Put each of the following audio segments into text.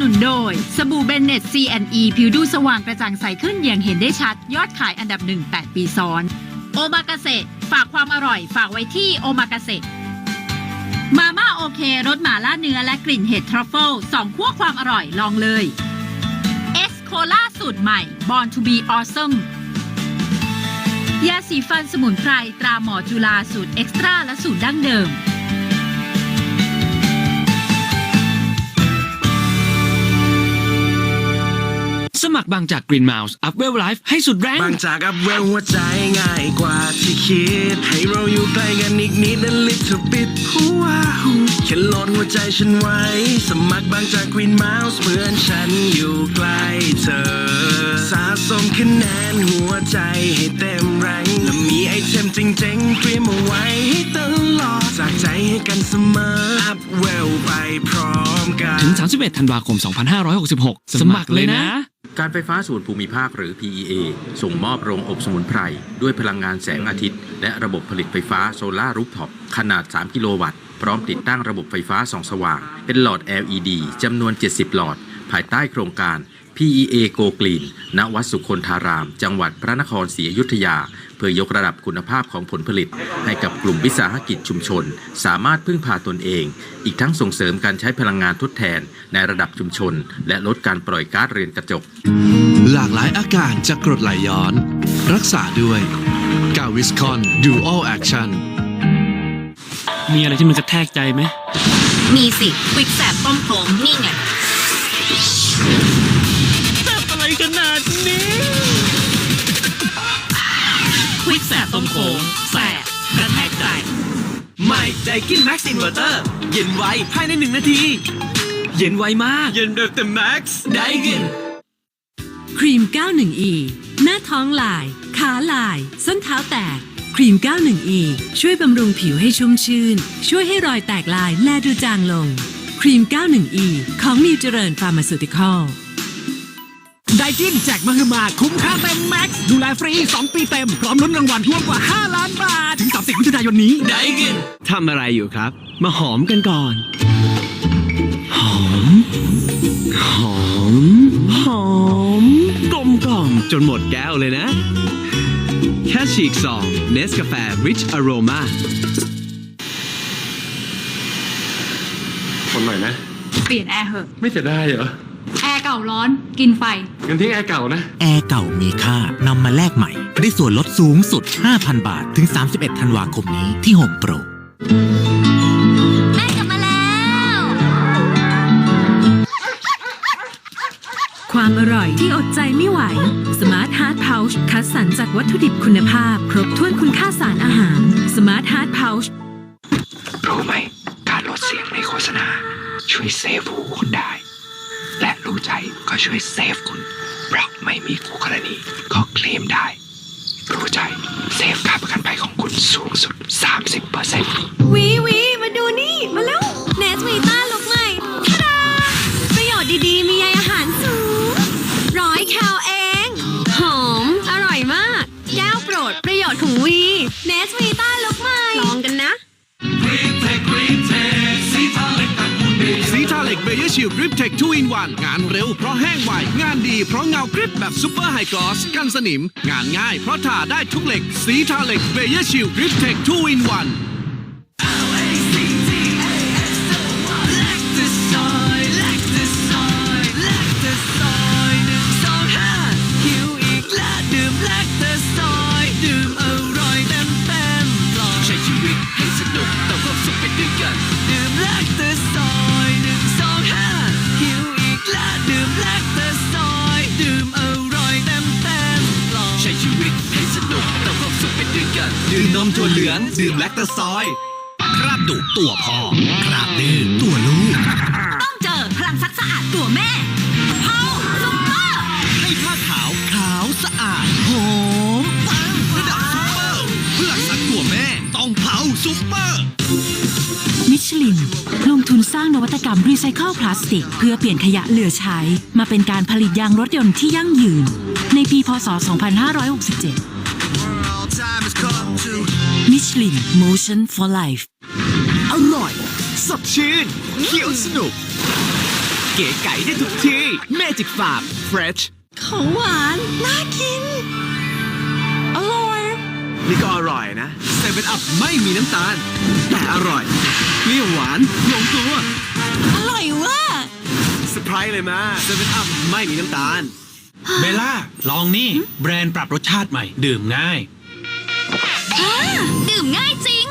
นุนโดย สบู่เบนเน็ต C&E ผิวดูสว่างกระจ่างใสขึ้นอย่างเห็นได้ชัด ยอดขายอันดับหนึ่ง8ปีซ้อน โอมากาเสะฝากความอร่อยฝากไว้ที่โอมากาเสะมาม่าโอเครสหมาล่าเนื้อและกลิ่นเห็ดทรัฟเฟิลสองขั้วความอร่อยลองเลยเอสโคล่าสูตรใหม่ Born to be awesome ยาสีฟันสมุนไพรตราหมอจุฬาสูตรเอ็กซ์ตร้าและสูตรดั้งเดิม สมัครบางจาก Green Mouse Up Well Life ให้สุดแรงบางจากอัพเวลหัวใจง่ายกว่าที่คิด ให้เราอยู่ใกล้กันอีกนิด a little bit หัวแค่โหลดหัวใจฉันไว้ สมัครบางจาก Green Mouse เหมือนฉันอยู่ใกล้เธอ สะสมคะแนนหัวใจให้เต็มแรงและมีไอเทมเจ๋งๆเตรียมเอาไว้ให้ตลอดจากใจให้กันเสมออัพเวลไปพร้อมกัน ถึง 31 ธันวาคม 2566 สมัครเลยนะ การไฟฟ้าส่วนภูมิภาคหรือ PEA ส่งมอบโรงอบสมุนไพร ด้วยพลังงานแสงอาทิตย์ และระบบผลิตไฟฟ้าโซลารูฟท็อปขนาด 3 กิโลวัตต์ พร้อมติดตั้งระบบไฟฟ้าส่องสว่าง เป็นหลอด LED จำนวน 70 หลอด ภายใต้โครงการ PEA Go Green ณวัดสุคนธาราม จังหวัดพระนครศรีอยุธยา เพื่อยกระดับคุณภาพของผลผลิต ให้กับกลุ่มวิสาหกิจชุมชน สามารถพึ่งพาตนเอง อีกทั้งส่งเสริมการใช้พลังงานทดแทนในระดับชุมชน และลดการปล่อยก๊าซเรือนกระจก หลากหลายอาการจากกรดไหลย้อน รักษาด้วยกาวิสคอนดูอัลแอคชั่นมีอะไรที่มันกระแทกใจไหมมีสิควิกแสบต้มโขงนี่ไง โขงแสบกระแทกใจใหม่ไดกินแม็กซ์อินเวอร์เตอร์เย็นไวภายในหนึ่งนาที เย็นไวมาก เย็นแบบเต็มแม็กซ์ไดกินครีม 91E หน้าท้องลาย ขาลาย ส้นเท้าแตก ครีม 91E ช่วยบำรุงผิวให้ชุ่มชื่น ช่วยให้รอยแตกลายแลดูจางลง ครีม 91E ของนิวเจริญฟาร์มาซูติคอล ไดกินแจกมหึมาคุ้มค่าเต็มแม็กซ์ดูแลฟรี 2 ปีเต็ม พร้อมลุ้นรางวัลรวมกว่า 5 ล้านบาท ถึง 30มิถุนายนนี้ไดกินทำอะไรอยู่ครับ มาหอมกันก่อน หอม หอม หอมกลมกล่อมจนหมดแก้วเลยนะ แค่ฉีกซองเนสกาแฟ Rich Aroma คนหน่อยนะ เปลี่ยนแอร์เหอะ ไม่จะได้เหรอ แอร์เก่าร้อนกินไฟ งั้นทิ้งแอร์เก่านะ แอร์เก่ามีค่านำมาแลกใหม่ ได้ส่วนลดสูงสุด 5,000 บาท ถึง 31 ธันวาคมนี้ที่ Home Pro แม่กลับมาแล้ว ความอร่อยที่อดใจไม่ไหว Smart Heart Pouch คัดสรรจากวัตถุดิบคุณภาพ ครบถ้วนคุณค่าสารอาหาร Smart Heart Pouch รู้ไหม การลดเสียงในโฆษณา ช่วยเซฟหูคุณได้ และรู้ใจก็ช่วยเซฟคุณ เพราะไม่มีคู่กรณีก็เคลมได้ รู้ใจเซฟค่าประกันภัยของคุณสูงสุด 30%วีวีมาดูนี่ มาแล้วเนสวีต้ ชิลกริปเทค2 in 1งานเร็วเพราะแห้งไว งานดีเพราะเงากริปแบบซูเปอร์ไฮกลอสกันสนิม งานง่ายเพราะทาได้ทุกเหล็ก สีทาเหล็กเบเยชิลกริปเทค2 in 1 มนมถั่วเหลือง ดื่มแลคเตอร์ซอย คราบดุตัวพ่อ คราบดื้อตัวลูก ต้องเจอพลังซักสะอาดตัวแม่เฮาซุปเปอร์ให้ผ้าขาวขาวสะอาดหอมปังระดับซุปเปอร์ เพื่อสักตัวแม่ ต้องเผาซุปเปอร์ มิชลิน ลงทุนสร้างนวัตกรรมรีไซเคิลพลาสติก เพื่อเปลี่ยนขยะเหลือใช้ มาเป็นการผลิตยางรถยนต์ที่ยั่งยืน ในปีพศ 2567 มิชลิน Motion for Life อร่อย สดชื่นเขียวสนุก เก๋ไก๋ได้ทุกที่ Magic Farm Fresh ของหวาน น่ากิน อร่อย นี่ก็อร่อยนะเซเว่นอัพไม่มีน้ำตาล แต่อร่อยเปรี้ยวหวานลงตัวอร่อยเว่าเซอร์ไพรส์เลยมาเซเว่นอัพไม่มีน้ำตาล เบลล่า ลองนี่ แบรนด์ปรับรสชาติใหม่ ดื่มง่าย ดื่มง่ายจริง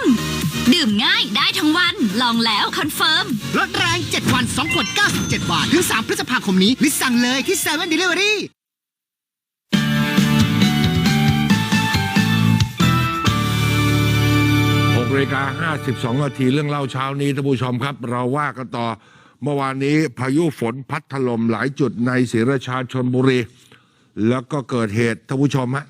ดื่มง่ายได้ทั้งวัน ลองแล้วคอนเฟิร์ม ลดแรง 7 วัน 2 ขวด 97 บาท ถึง 3 พฤษภาคมนี้หรือสั่งเลยที่7 Delivery 6นาฬิกา52 นาทีเรื่องเล่าเช้านี้ท่านผู้ชมครับ เราว่ากันต่อเมื่อวานนี้พายุฝนพัดถล่มหลายจุดในศรีราชาชนบุรี แล้วก็เกิดเหตุท่านผู้ชมฮะ